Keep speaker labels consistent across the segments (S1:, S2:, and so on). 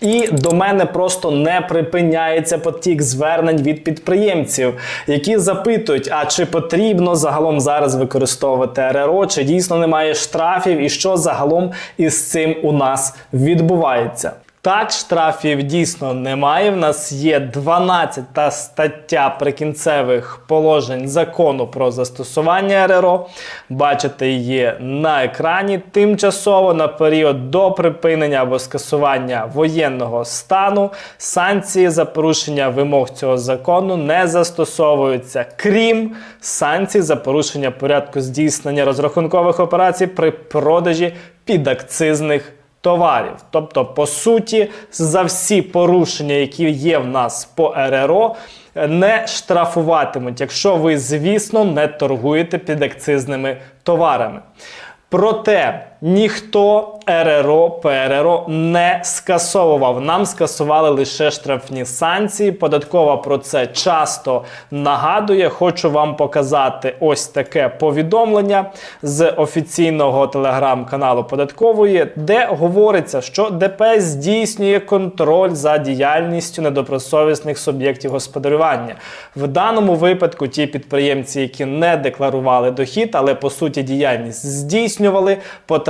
S1: І до мене просто не припиняється потік звернень від підприємців, які запитують, а чи потрібно загалом зараз використовувати РРО, чи дійсно немає штрафів, і що загалом із цим у нас відбувається. Так, штрафів дійсно немає. В нас є 12 стаття прикінцевих положень закону про застосування РРО. Бачите, її на екрані. Тимчасово на період до припинення або скасування воєнного стану санкції за порушення вимог цього закону не застосовуються, крім санкцій за порушення порядку здійснення розрахункових операцій при продажі підакцизних товарів. Тобто, по суті, за всі порушення, які є в нас по РРО, не штрафуватимуть, якщо ви, звісно, не торгуєте підакцизними товарами. Проте ніхто РРО, ПРРО не скасовував. Нам скасували лише штрафні санкції. Податкова про це часто нагадує. Хочу вам показати ось таке повідомлення з офіційного телеграм-каналу податкової, де говориться, що ДПС здійснює контроль за діяльністю недобросовісних суб'єктів господарювання. В даному випадку ті підприємці, які не декларували дохід, але по суті діяльність здійснювали, потрапили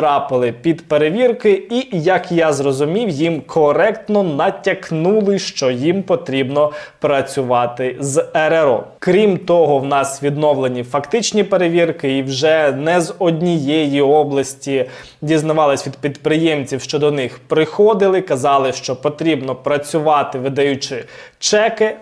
S1: під перевірки, і як я зрозумів, їм коректно натякнули, що їм потрібно працювати з РРО. Крім того, в нас відновлені фактичні перевірки, і вже не з однієї області дізнавались від підприємців, що до них приходили, казали, що потрібно працювати, видаючи чеки.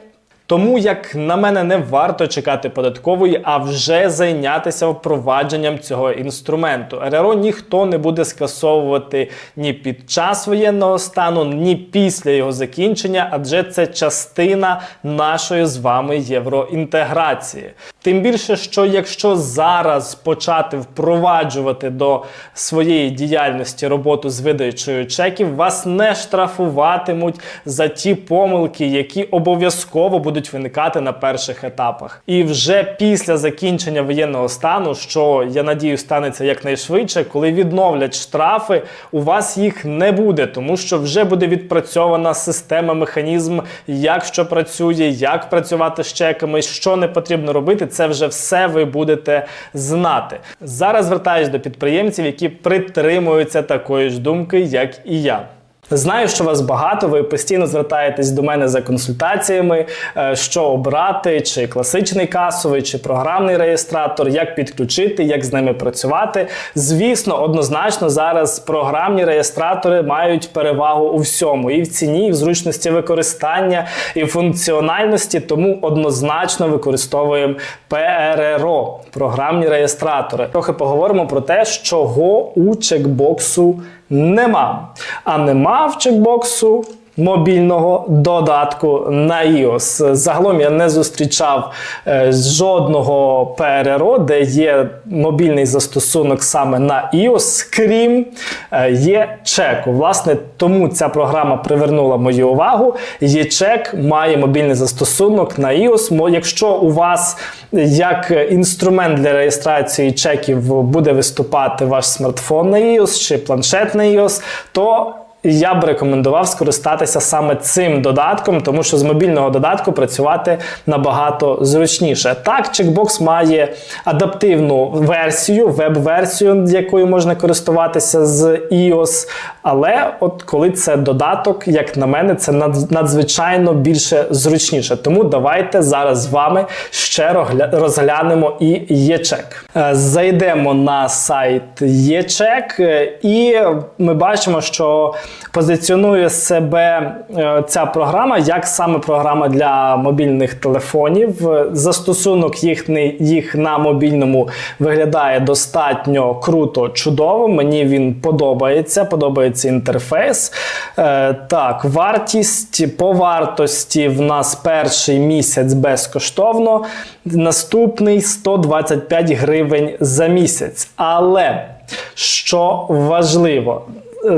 S1: Тому, як на мене, не варто чекати податкової, а вже зайнятися впровадженням цього інструменту. РРО ніхто не буде скасовувати ні під час воєнного стану, ні після його закінчення, адже це частина нашої з вами євроінтеграції. Тим більше, що якщо зараз почати впроваджувати до своєї діяльності роботу з видачею чеків, вас не штрафуватимуть за ті помилки, які обов'язково будуть виникати на перших етапах. І вже після закінчення воєнного стану, що я надію, станеться якнайшвидше, коли відновлять штрафи, у вас їх не буде, тому що вже буде відпрацьована система, механізм, як що працює, як працювати з чеками, що не потрібно робити. Це вже все ви будете знати. Зараз звертаюсь до підприємців, які притримуються такої ж думки, як і я. Знаю, що вас багато, ви постійно звертаєтесь до мене за консультаціями, е, що обрати, чи класичний касовий, чи програмний реєстратор, як підключити, як з ними працювати. Звісно, однозначно зараз програмні реєстратори мають перевагу у всьому, і в ціні, і в зручності використання, і в функціональності, тому однозначно використовуємо ПРРО, програмні реєстратори. Трохи поговоримо про те, чого у чекбоксу нема. А нема в чекбоксу мобільного додатку на iOS. Загалом я не зустрічав е, жодного ПРРО, де є мобільний застосунок саме на iOS, крім е, є чеку. Власне, тому ця програма привернула мою увагу. Є чек має мобільний застосунок на iOS. Якщо у вас як інструмент для реєстрації чеків буде виступати ваш смартфон на iOS чи планшет на iOS, то я б рекомендував скористатися саме цим додатком, тому що з мобільного додатку працювати набагато зручніше. Так, чекбокс має адаптивну версію, веб-версію, якою можна користуватися з iOS. Але от коли це додаток, як на мене, це над- надзвичайно більше зручніше. Тому давайте зараз з вами ще розглянемо і ЄЧЕК. Е, Зайдемо на сайт ЄЧЕК, е, і ми бачимо, що позиціонує себе е, ця програма як саме програма для мобільних телефонів. Застосунок їхній, їх на мобільному виглядає достатньо круто, чудово. Мені він подобається, подобається інтерфейс. Е, так, вартість по вартості в нас перший місяць безкоштовно, наступний 125 гривень за місяць. Але що важливо,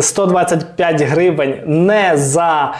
S1: 125 гривень не за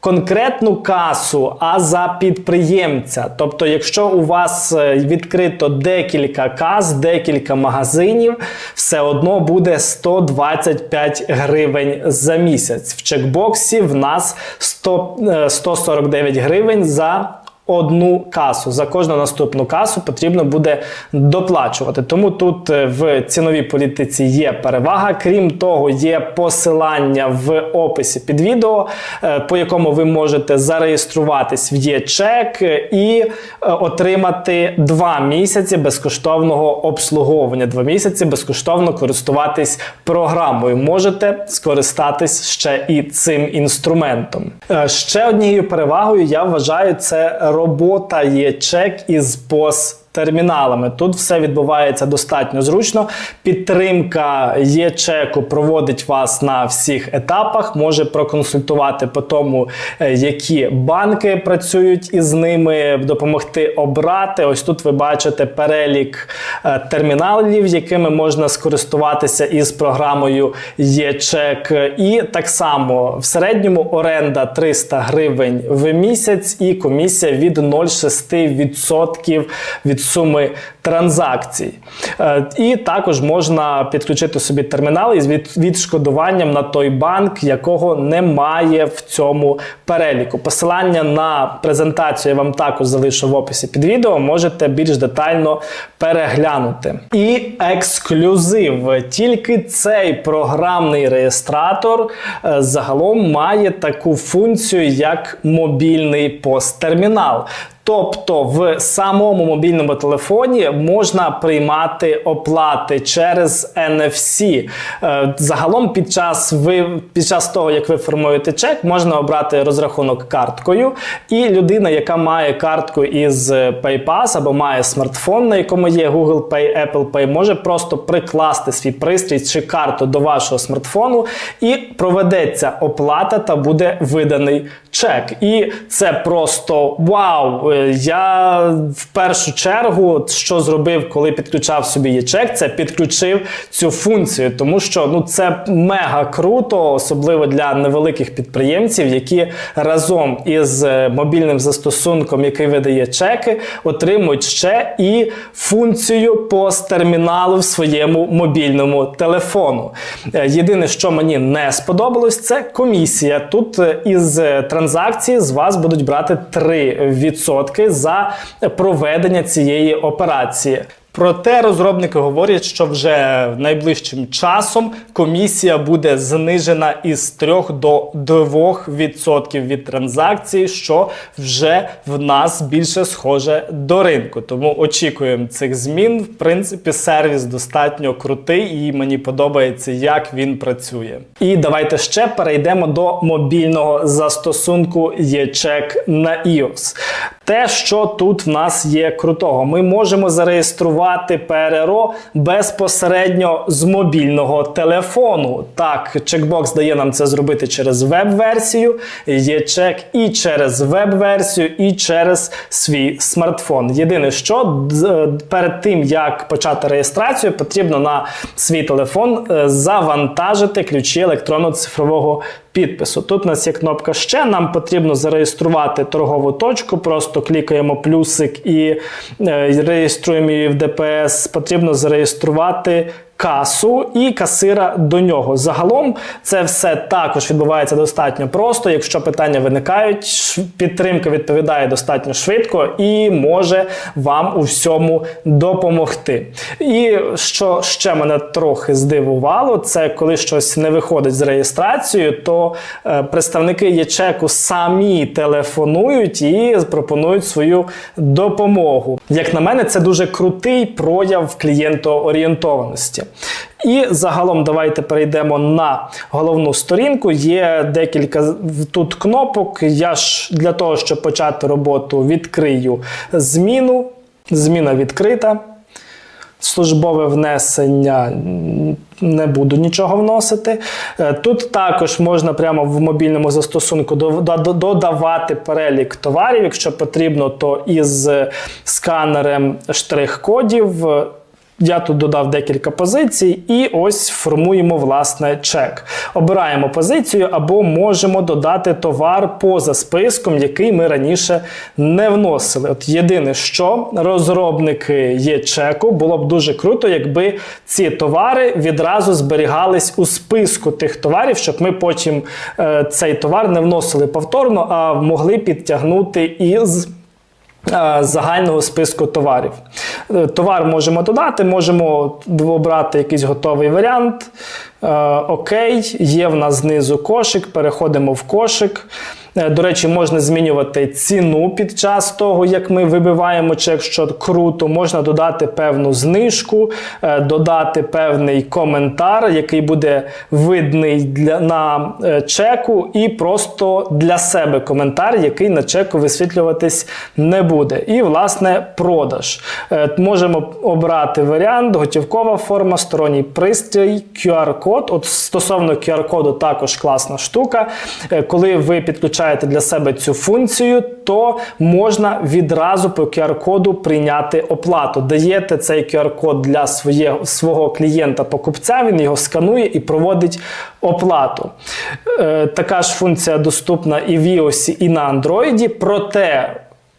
S1: конкретну касу, а за підприємця. Тобто, якщо у вас е, відкрито декілька кас, декілька магазинів, все одно буде 125 гривень за місяць. В чекбоксі в нас 100, е, 149 гривень за одну касу. За кожну наступну касу потрібно буде доплачувати. Тому тут е, в ціновій політиці є перевага. Крім того, є посилання в описі під відео, е, по якому ви можете зареєструватись в ЄЧЕК і е, отримати два місяці безкоштовного обслуговування. Два місяці безкоштовно користуватись програмою. Можете скористатись ще і цим інструментом. Ще однією перевагою я вважаю це робота є чек із ПОС. Терміналами тут все відбувається достатньо зручно. Підтримка ЄЧЕКу проводить вас на всіх етапах, може проконсультувати по тому, е, які банки працюють із ними, допомогти обрати. Ось тут ви бачите перелік е, терміналів, якими можна скористуватися із програмою ЄЧЕК. І так само в середньому оренда 300 гривень в місяць, і комісія від 0,6% від суми транзакцій. Е, І також можна підключити собі термінал із відшкодуванням на той банк, якого немає в цьому переліку. Посилання на презентацію я вам також залишу в описі під відео. Можете більш детально переглянути. І ексклюзив. Тільки цей програмний реєстратор е, загалом має таку функцію, як мобільний посттермінал. Тобто в самому мобільному телефоні можна приймати оплати через NFC. Е, Загалом під час ви під час того, як ви формуєте чек, можна обрати розрахунок карткою, і людина, яка має картку із PayPass або має смартфон, на якому є Google Pay, Apple Pay, може просто прикласти свій пристрій чи карту до вашого смартфону, і проведеться оплата та буде виданий чек. І це просто вау! Я в першу чергу, що зробив, коли підключав собі є чек, це підключив цю функцію, тому що ну це мега круто, особливо для невеликих підприємців, які разом із е, мобільним застосунком, який видає чеки, отримують ще і функцію посттерміналу в своєму мобільному телефону. Е, Єдине, що мені не сподобалось, це комісія. Тут е, із транзакції з вас будуть брати 3% за проведення цієї операції. Проте розробники говорять, що вже найближчим часом комісія буде знижена із 3 до 2% від транзакцій, що вже в нас більше схоже до ринку. Тому очікуємо цих змін. В принципі, сервіс достатньо крутий і мені подобається, як він працює. І давайте ще перейдемо до мобільного застосунку ЄЧЕК на iOS. Те, що тут в нас є крутого, ми можемо зареєструвати ПРРО безпосередньо з мобільного телефону. Так, чекбокс дає нам це зробити через веб-версію, є чек і через веб-версію, і через свій смартфон. Єдине, що перед тим як почати реєстрацію, потрібно на свій телефон е, завантажити ключі електронно-цифрового підпису. Тут у нас є кнопка ще. Нам потрібно зареєструвати торгову точку. Просто клікаємо плюсик і е, реєструємо її в ДПС. Потрібно зареєструвати. Касу і касира до нього. Загалом це все також відбувається достатньо просто. Якщо питання виникають, підтримка відповідає достатньо швидко і може вам у всьому допомогти. І що ще мене трохи здивувало, це коли щось не виходить з реєстрацією, то е, представники ЄЧЕКу самі телефонують і пропонують свою допомогу. Як на мене, це дуже крутий прояв клієнтоорієнтованості. І загалом давайте перейдемо на головну сторінку. Є декілька тут кнопок. Я ж для того, щоб почати роботу, відкрию зміну. Зміна відкрита. Службове внесення не буду нічого вносити. Е, Тут також можна прямо в мобільному застосунку до- до- додавати перелік товарів. Якщо потрібно, то із сканером штрих-кодів. Я тут додав декілька позицій, і ось формуємо власне чек. Обираємо позицію або можемо додати товар поза списком, який ми раніше не вносили. От єдине, що розробники є чеку, було б дуже круто, якби ці товари відразу зберігались у списку тих товарів, щоб ми потім е, цей товар не вносили повторно, а могли підтягнути із загального списку товарів. Е, Товар можемо додати, можемо обрати якийсь готовий варіант. Е, Окей, є в нас знизу кошик, переходимо в кошик. Е, До речі, можна змінювати ціну під час того, як ми вибиваємо чек, що круто. Можна додати певну знижку, е, додати певний коментар, який буде видний для, на чеку, і просто для себе коментар, який на чеку висвітлюватись не буде. І, власне, продаж. Можемо обрати варіант, готівкова форма, сторонній пристрій, QR-код. От стосовно QR-коду також класна штука. Е, Коли ви підключаєте для себе цю функцію, то можна відразу по QR-коду прийняти оплату. Даєте цей QR-код для своє, свого клієнта-покупця, він його сканує і проводить оплату. Е, Така ж функція доступна і в iOS, і на Android, проте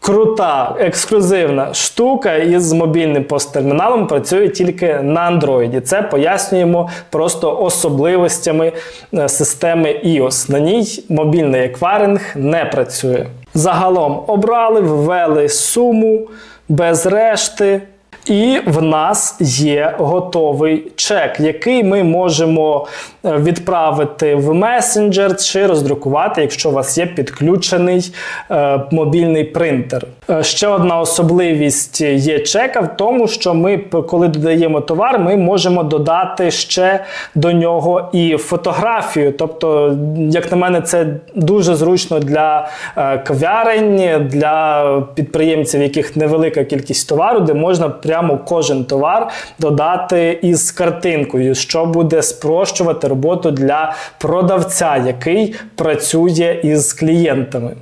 S1: Крута, ексклюзивна штука із мобільним посттерміналом працює тільки на Android. Це пояснюємо просто особливостями е, системи iOS. На ній мобільний еквайринг не працює. Загалом обрали, ввели суму без решти. І в нас є готовий чек, який ми можемо е, відправити в месенджер чи роздрукувати, якщо у вас є підключений е, мобільний принтер. Е, Ще одна особливість є чека в тому, що ми, коли додаємо товар, ми можемо додати ще до нього і фотографію. Тобто, як на мене, це дуже зручно для е, кав'ярень, для підприємців, яких невелика кількість товару, де можна прямо кожен товар додати із картинкою, що буде спрощувати роботу для продавця, який працює із клієнтами.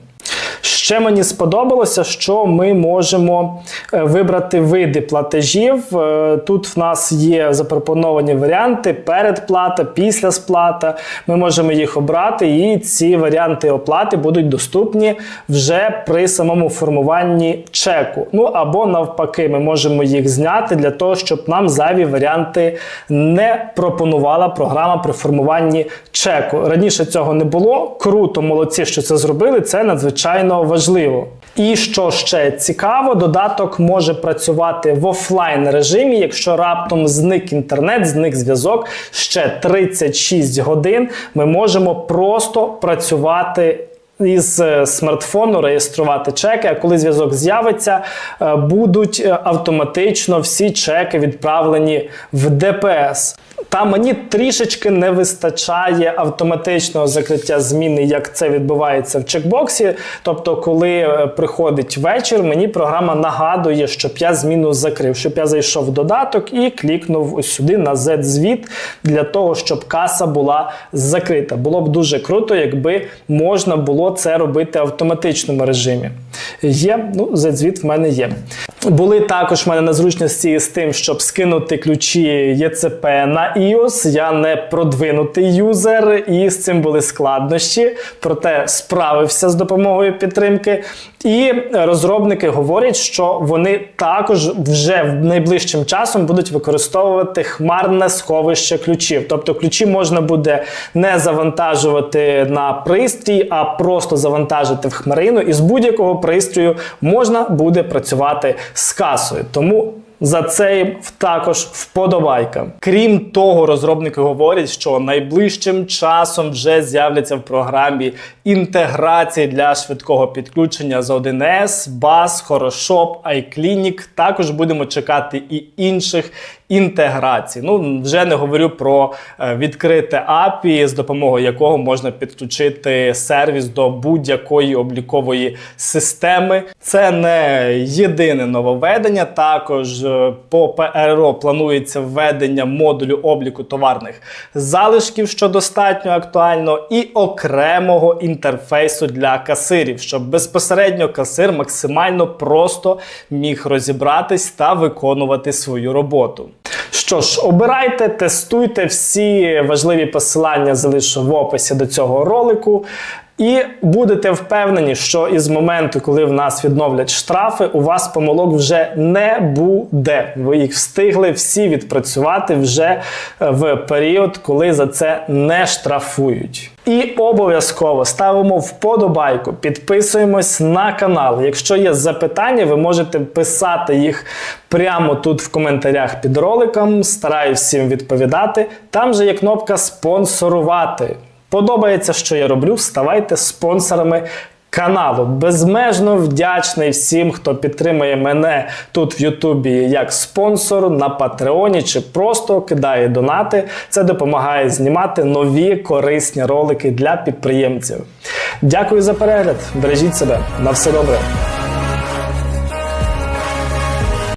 S1: Ще мені сподобалося, що ми можемо е, вибрати види платежів. Е, Тут в нас є запропоновані варіанти: передплата, післясплата. Ми можемо їх обрати, і ці варіанти оплати будуть доступні вже при самому формуванні чеку. Ну або навпаки, ми можемо їх зняти для того, щоб нам зайві варіанти не пропонувала програма при формуванні чеку. Раніше цього не було. Круто, молодці, що це зробили. Це надзвичайно важливо. І що ще цікаво, додаток може працювати в офлайн режимі, якщо раптом зник інтернет, зник зв'язок ще 36 годин. Ми можемо просто працювати. Із е, смартфону реєструвати чеки, а коли зв'язок з'явиться, е, будуть е, автоматично всі чеки відправлені в ДПС. Та мені трішечки не вистачає автоматичного закриття зміни, як це відбувається в чекбоксі. Тобто, коли е, приходить вечір, мені програма нагадує, щоб я зміну закрив, щоб я зайшов в додаток і клікнув ось сюди на Z-звіт для того, щоб каса була закрита. Було б дуже круто, якби можна було це робити в автоматичному режимі. Є, ну, Z-звіт в мене є. Були також в мене незручності з тим, щоб скинути ключі ЄЦП на iOS. Я не продвинутий юзер, і з цим були складнощі, проте справився з допомогою підтримки. І розробники говорять, що вони також вже найближчим часом будуть використовувати хмарне сховище ключів. Тобто ключі можна буде не завантажувати на пристрій, а просто завантажити в хмарину, і будь-якого пристрою можна буде працювати з касою. Тому за це також вподобайка. Крім того, розробники говорять, що найближчим часом вже з'являться в програмі інтеграції для швидкого підключення з 1С, BAS, Хорошоп, iClinic. Також будемо чекати і інших інтеграцій. Ну вже не говорю про е, відкрите API, з допомогою якого можна підключити сервіс до будь-якої облікової системи. Це не єдине нововведення. Також е, по ПРО планується введення модулю обліку товарних залишків, що достатньо актуально, і окремого інтерфейсу для касирів, щоб безпосередньо касир максимально просто міг розібратись та виконувати свою роботу. Що ж, обирайте, тестуйте всі важливі посилання залишу в описі до цього ролику. І будете впевнені, що із моменту, коли в нас відновлять штрафи, у вас помилок вже не буде. Ви їх встигли всі відпрацювати вже е, в період, коли за це не штрафують. І обов'язково ставимо вподобайку, підписуємось на канал. Якщо є запитання, ви можете писати їх прямо тут в коментарях під роликом. Стараюсь всім відповідати. Там же є кнопка спонсорувати. Подобається, що я роблю, ставайте спонсорами каналу. Безмежно вдячний всім, хто підтримує мене тут в Ютубі як спонсор на Патреоні чи просто кидає донати. Це допомагає знімати нові корисні ролики для підприємців. Дякую за перегляд. Бережіть себе. На все добре.